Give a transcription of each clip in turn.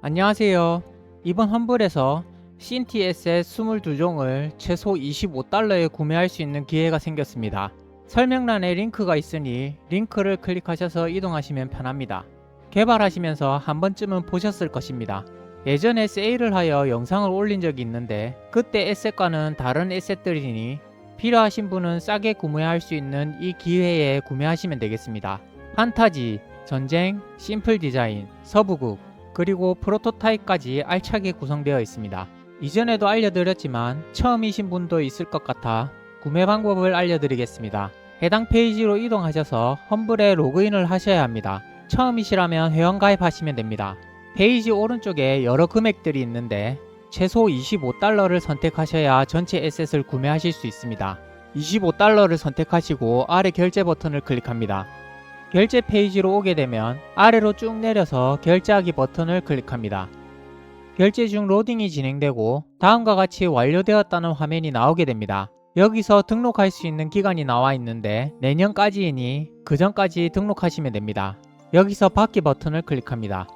안녕하세요. 이번 험블에서 CNTS의 22종을 최소 25달러에 구매할 수 있는 기회가 생겼습니다. 설명란에 링크가 있으니 링크를 클릭하셔서 이동하시면 편합니다. 개발하시면서 한 번쯤은 보셨을 것입니다. 예전에 세일을 하여 영상을 올린 적이 있는데 그때 에셋과는 다른 에셋들이니 필요하신 분은 싸게 구매할 수 있는 이 기회에 구매하시면 되겠습니다. 판타지, 전쟁, 심플 디자인, 서부국, 그리고 프로토타입까지 알차게 구성되어 있습니다. 이전에도 알려드렸지만 처음이신 분도 있을 것 같아 구매 방법을 알려드리겠습니다. 해당 페이지로 이동하셔서 험블에 로그인을 하셔야 합니다. 처음이시라면 회원 가입하시면 됩니다. 페이지 오른쪽에 여러 금액들이 있는데 최소 25달러를 선택하셔야 전체 에셋을 구매하실 수 있습니다. 25달러를 선택하시고 아래 결제 버튼을 클릭합니다. 결제 페이지로 오게 되면 아래로 쭉 내려서 결제하기 버튼을 클릭합니다. 결제 중 로딩이 진행되고 다음과 같이 완료되었다는 화면이 나오게 됩니다. 여기서 등록할 수 있는 기간이 나와 있는데 내년까지이니 그 전까지 등록하시면 됩니다. 여기서 받기 버튼을 클릭합니다.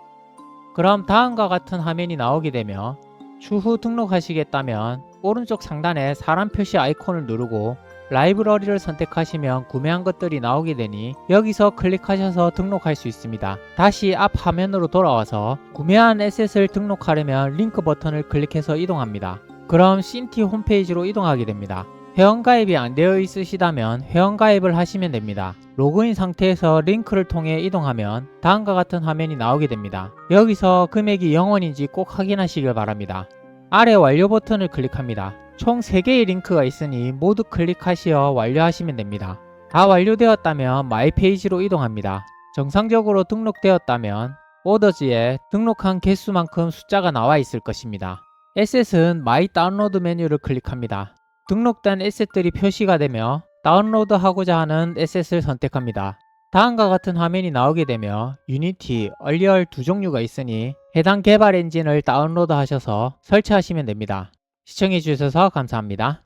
그럼 다음과 같은 화면이 나오게 되며 추후 등록하시겠다면 오른쪽 상단에 사람 표시 아이콘을 누르고 라이브러리를 선택하시면 구매한 것들이 나오게 되니 여기서 클릭하셔서 등록할 수 있습니다. 다시 앞 화면으로 돌아와서 구매한 에셋을 등록하려면 링크 버튼을 클릭해서 이동합니다. 그럼 신티 홈페이지로 이동하게 됩니다. 회원가입이 안 되어 있으시다면 회원가입을 하시면 됩니다. 로그인 상태에서 링크를 통해 이동하면 다음과 같은 화면이 나오게 됩니다. 여기서 금액이 0원인지 꼭 확인하시길 바랍니다. 아래 완료 버튼을 클릭합니다. 총 3개의 링크가 있으니 모두 클릭하시어 완료하시면 됩니다. 다 완료되었다면 마이 페이지로 이동합니다. 정상적으로 등록되었다면 오더지에 등록한 개수만큼 숫자가 나와 있을 것입니다. 에셋은 마이 다운로드 메뉴를 클릭합니다. 등록된 에셋들이 표시가 되며 다운로드하고자 하는 에셋을 선택합니다. 다음과 같은 화면이 나오게 되며 유니티, 얼리얼 두 종류가 있으니 해당 개발 엔진을 다운로드 하셔서 설치하시면 됩니다. 시청해주셔서 감사합니다.